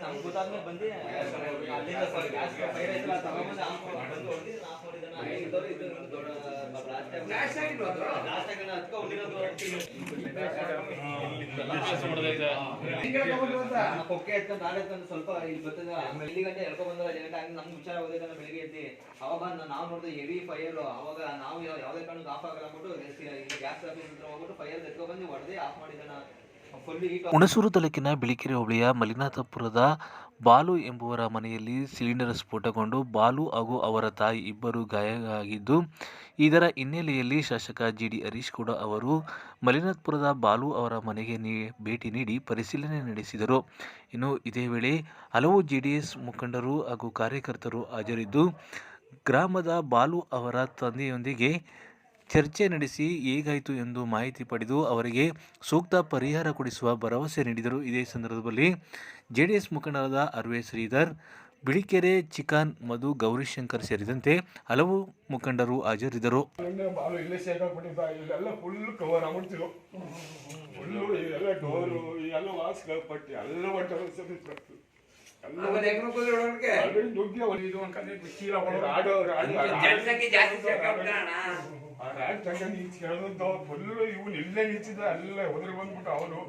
ನಮ್ಗೆ ಗೊತ್ತಾದ್ಮೇಲೆ ಬಂದು ಅಲ್ಲಿಂದ ಆಫ್ ಬಂದು ಹೊಡ್ದು ಆಫ್ ಇದು ದೊಡ್ಡ ಆಗಿ- ಆಗಿ ಹೊಡಿರೋದು ಕೊಕ್ಕೆ ಎತ್ಕೊಂಡು ನಾಳೆ ಎತ್ಕೊಂಡು ಸ್ವಲ್ಪ ಇಲ್ಲಿ ಬರ್ತದೆ. ಬೆಳಿಗ್ಗೆ ಗಂಟೆ ಎಳ್ಕೊ ಬಂದ್ರೆ ಗಂಟೆ ಹಂಗೆ ನಮ್ಗೆ ವಿಚಾರ ಹೋಗಿದ್ದಾನೆ ಬೆಳಿಗ್ಗೆ ಎದ್ದು. ಅವಾಗ ನಾವು ನೋಡಿದ್ರೆ ಹೆವಿ ಫೈರ್ ಅವಾಗ ನಾವು ಯಾವ- ಯಾವುದೇ ಕಾರಣಕ್ಕೂ ಆಫ್ ಆಗಲ್ಲ ಅಂದ್ಬಿಟ್ಟು ಗ್ಯಾಸ್ ಹೋಗ್ಬಿಟ್ಟು ಫೈರ್ ಎತ್ಕೊ ಬಂದು ಹೊಡೆದೇ ಆಫ್ ಮಾಡಿದ್ದಾನ. ಹುಣಸೂರು ತಾಲೂಕಿನ ಬಿಳಿಕೆರೆ ಹೋಬಳಿಯ ಮಲಿನಾಥಪುರದ ಬಾಲು ಎಂಬುವರ ಮನೆಯಲ್ಲಿ ಸಿಲಿಂಡರ್ ಸ್ಫೋಟಗೊಂಡು ಬಾಲು ಹಾಗೂ ಅವರ ತಾಯಿ ಇಬ್ಬರು ಗಾಯವಾಗಿದ್ದು, ಇದರ ಹಿನ್ನೆಲೆಯಲ್ಲಿ ಶಾಸಕ ಜಿ ಡಿ ಹರೀಶ್ ಕೂಡ ಅವರು ಮಲಿನಾಥಪುರದ ಬಾಲು ಅವರ ಮನೆಗೆ ನೀ, ಭೇಟಿ ನೀಡಿ ಪರಿಶೀಲನೆ ನಡೆಸಿದರು. ಇನ್ನು ಇದೇ ವೇಳೆ ಹಲವು ಜೆ ಡಿ ಮುಖಂಡರು ಹಾಗೂ ಕಾರ್ಯಕರ್ತರು ಹಾಜರಿದ್ದು, ಗ್ರಾಮದ ಬಾಲು ಅವರ ತಂದೆಯೊಂದಿಗೆ ಚರ್ಚೆ ನಡೆಸಿ ಹೇಗಾಯಿತು ಎಂದು ಮಾಹಿತಿ ಪಡೆದು ಅವರಿಗೆ ಸೂಕ್ತ ಪರಿಹಾರ ಕೊಡಿಸುವ ಭರವಸೆ ನೀಡಿದರು. ಇದೇ ಸಂದರ್ಭದಲ್ಲಿ ಜೆಡಿಎಸ್ ಮುಖಂಡರಾದ ಅರ್ವೆ ಶ್ರೀಧರ್ ಬಿಳಿಕೆರೆ ಚಿಕಾನ್ ಮಧು ಗೌರಿಶಂಕರ್ ಸೇರಿದಂತೆ ಹಲವು ಮುಖಂಡರು ಹಾಜರಿದ್ದರು. ಎಲ್ಲ ಫುಲ್ಲು ಇವನು ಇಲ್ಲೇ ನಿಂತಿದ್ದ ಎಲ್ಲ ಒದರಿ ಬಂದ್ಬಿಟ್ಟು ಅವನು.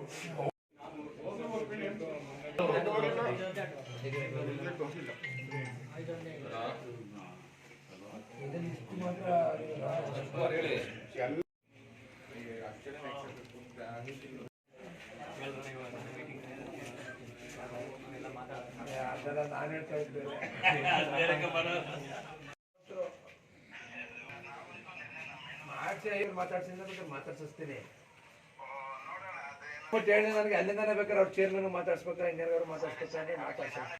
ಅದೆಲ್ಲ ನಾನು ಹೇಳ್ತಾ ಇದ್ದೇನೆ. ಮಾತಾಡ್ಸಿದ್ರೆ ಮಾತಾಡ್ಸಿಸ್ತೀನಿ. ಬಟ್ ಹೇಳಿ ನನಗೆ ಅಲ್ಲಿಂದಾನೆ ಬೇಕಾದ್ರೆ ಅವ್ರ ಚೇರ್ಮನ್ ಮಾತಾಡ್ಸ್ಬೇಕಾರೆ ಇಂಜಿನಿಯರ್ ಮಾತಾಡ್ಸ್ಬೇಕಾರೆ ಮಾತಾಡ್ಸ